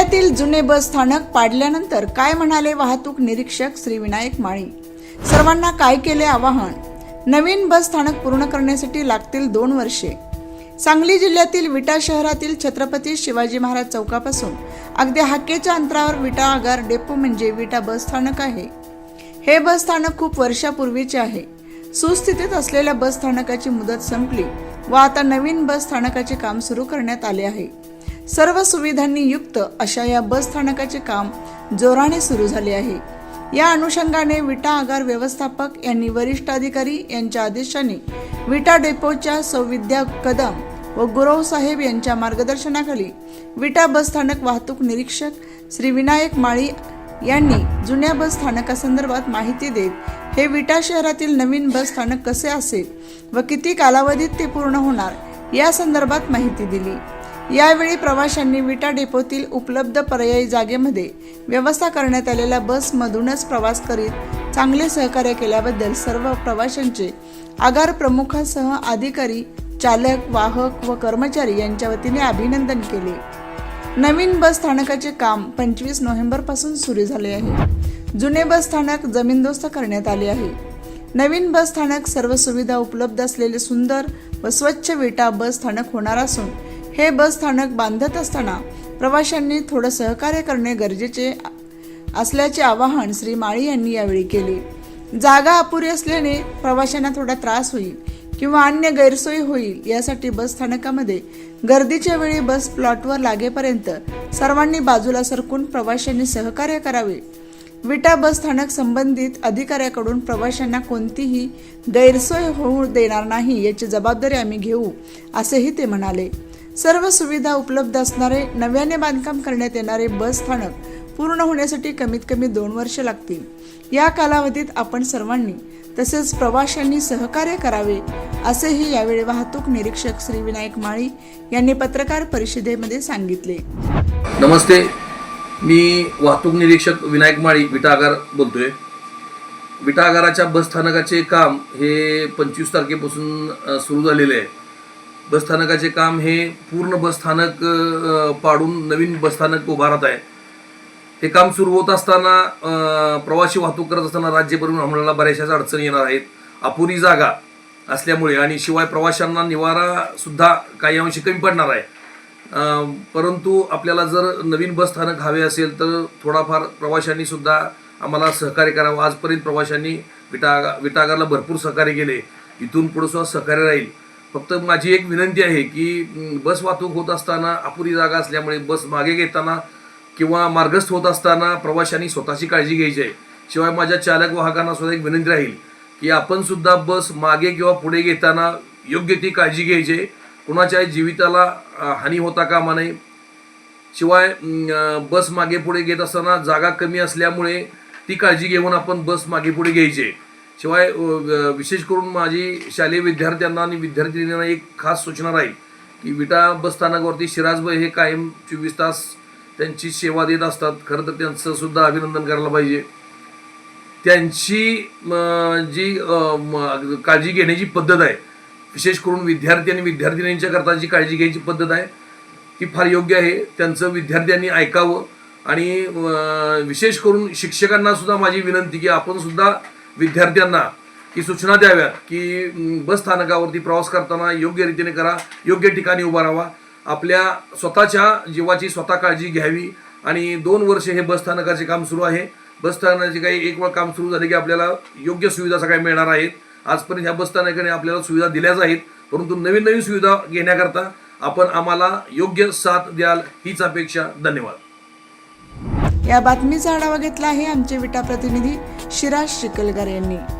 जिल्ह्यातील जुने बस स्थानक पाडल्यानंतर काय म्हणाले वाहतूक निरीक्षक श्री विनायक माळी? सर्वांना काय केले आवाहन? नवीन बस स्थानक पूर्ण करण्यासाठी लागतील दोन वर्षे. सांगली जिल्ह्यातील विटा शहरातील छत्रपती शिवाजी महाराज चौकापासून अगदी हाकेच्या अंतरावर विटा आगार डेपो म्हणजे विटा बस स्थानक आहे. हे बस स्थानक खूप वर्षापूर्वीचे आहे. सुस्थितीत असलेल्या बस स्थानकाची मुदत संपली व आता नवीन बस स्थानकाचे काम सुरू करण्यात आले आहे. सर्व सुविधांनी युक्त अशा या बस स्थानकाचे काम जोराने सुरू झाले आहे. या अनुषंगाने विटा आगार व्यवस्थापक यांनी वरिष्ठ अधिकारी यांच्या आदेशाने विटा डेपोच्या सौविद्या कदम व गुरव साहेब यांच्या मार्गदर्शनाखाली विटा बस स्थानक वाहतूक निरीक्षक श्री विनायक माळी यांनी जुन्या बस स्थानकासंदर्भात माहिती देत हे विटा शहरातील नवीन बस स्थानक कसे असेल व किती कालावधीत ते पूर्ण होणार या संदर्भात माहिती दिली. यावेळी प्रवाशांनी विटा डेपोतील उपलब्ध पर्यायी जागेमध्ये व्यवस्था करण्यात आलेल्या बसमधूनच प्रवास करीत चांगले सहकार्य केल्याबद्दल सर्व प्रवाशांचे आगार प्रमुखासह अधिकारी चालक वाहक व कर्मचारी यांच्या वतीने अभिनंदन केले. नवीन बस स्थानकाचे काम पंचवीस नोव्हेंबरपासून सुरू झाले आहे. जुने बस स्थानक जमीनदोस्त करण्यात आले आहे. नवीन बस स्थानक सर्व सुविधा उपलब्ध असलेले सुंदर व स्वच्छ विटा बस स्थानक होणार असून हे बस स्थानक बांधत असताना प्रवाशांनी थोडं सहकार्य करणे गरजेचे असल्याचे आवाहन श्री माळी यांनी यावेळी केले. जागा अपुरी असल्याने प्रवाशांना थोडा त्रास होईल किंवा अन्य गैरसोय होईल यासाठी बस स्थानकामध्ये गर्दीच्या वेळी बस प्लॉटवर लागेपर्यंत सर्वांनी बाजूला सरकून प्रवाशांनी सहकार्य करावे. विटा बस स्थानक संबंधित अधिकाऱ्याकडून प्रवाशांना कोणतीही गैरसोय होऊ देणार नाही याची जबाबदारी आम्ही घेऊ असेही ते म्हणाले. सर्व सुविधा उपलब्ध असणारे नव्याने बांधकाम करण्यात येणारे बस स्थानक पूर्ण होण्यासाठी कमीत कमी दोन वर्ष लागतील. या कालावधीत आपण सर्वांनी तसेच प्रवाशांनी सहकार्य करावे असेही यावेळी वाहतूक निरीक्षक श्री विनायक माळी यांनी पत्रकार परिषदेमध्ये सांगितले. नमस्ते. मी वाहतूक निरीक्षक विनायक माळी विटागार बोलतोय. विटागाराच्या बस बसस्थानकाचे काम हे पंचवीस तारखेपासून सुरू झालेले आहे. बसस्थानकाचे काम हे पूर्ण बसस्थानक पाडून नवीन बसस्थानक उभारत आहे. हे काम सुरू होत असताना प्रवासी वाहतूक करत असताना राज्य परिवहन बऱ्याचशाच अडचणी येणार आहेत. अपुरी जागा असल्यामुळे आणि शिवाय प्रवाशांना निवारा सुद्धा काही अंशी कमी पडणार आहे. परंतु आपल्याला जर नवीन बसस्थानक हवे असेल तर थोडाफार प्रवाशांनी सुद्धा आम्हाला सहकार्य करावं. आजपर्यंत प्रवाशांनी विटा विटागारला भरपूर सहकार्य केले. इथून पुढे सुद्धा सहकार्य राहील. फक्त माझी एक विनंती आहे की बस वाहतूक होत असताना अपुरी जागा असल्यामुळे बस मागे घेताना किंवा मार्गस्थ होत असताना प्रवाशांनी स्वतःची काळजी घ्यायची आहे शिवाय माझ्या चालक वाहकांना सुद्धा एक विनंती राहील की आपण सुद्धा बस मागे किंवा पुढे घेताना योग्य ती काळजी घ्यायची आहे. कुणाच्या जीविताला हानी होता कामा नये शिवाय बस मागे पुढे घेत असताना जागा कमी असल्यामुळे ती काळजी घेऊन आपण बस मागे पुढे घ्यायची आहे. शिवाय विशेष करून माझी शालेय विद्यार्थ्यांना आणि विद्यार्थिनींना एक खास सूचना राहील की विटा बस स्थानकावरती हे कायम चोवीस तास त्यांची सेवा देत असतात. खरं तर त्यांचं सुद्धा अभिनंदन करायला पाहिजे. त्यांची जी काळजी घेण्याची पद्धत आहे विशेष करून विद्यार्थी आणि विद्यार्थिनींच्या करता जी काळजी घ्यायची पद्धत आहे ती फार योग्य आहे. त्यांचं विद्यार्थ्यांनी ऐकावं आणि विशेष करून शिक्षकांना सुद्धा माझी विनंती की आपण सुद्धा विद्यार्थ्यांना की सूचना द्याव्यात की बसस्थानकावरती बस स्थानकावरती प्रवास करताना योग्य रीतीने करा योग्य ठिकाणी उभा राहावा आपल्या स्वतःच्या जीवाची स्वतः काळजी घ्यावी आणि दोन वर्ष हे बस स्थानकाचे काम सुरू आहे. बस स्थानकाचे काही एक वेळ काम सुरू झाले की आपल्याला योग्य सुविधा सगळ्या मिळणार आहेत. आजपर्यंत ह्या बस स्थानकाने आपल्याला सुविधा दिल्याच आहेत परंतु नवीन नवीन सुविधा घेण्याकरता आपण आम्हाला योग्य साथ द्याल हीच अपेक्षा. धन्यवाद. या बातमीचा आढावा घेतला आहे आमचे विटा प्रतिनिधी शिराज शिकलकर यांनी.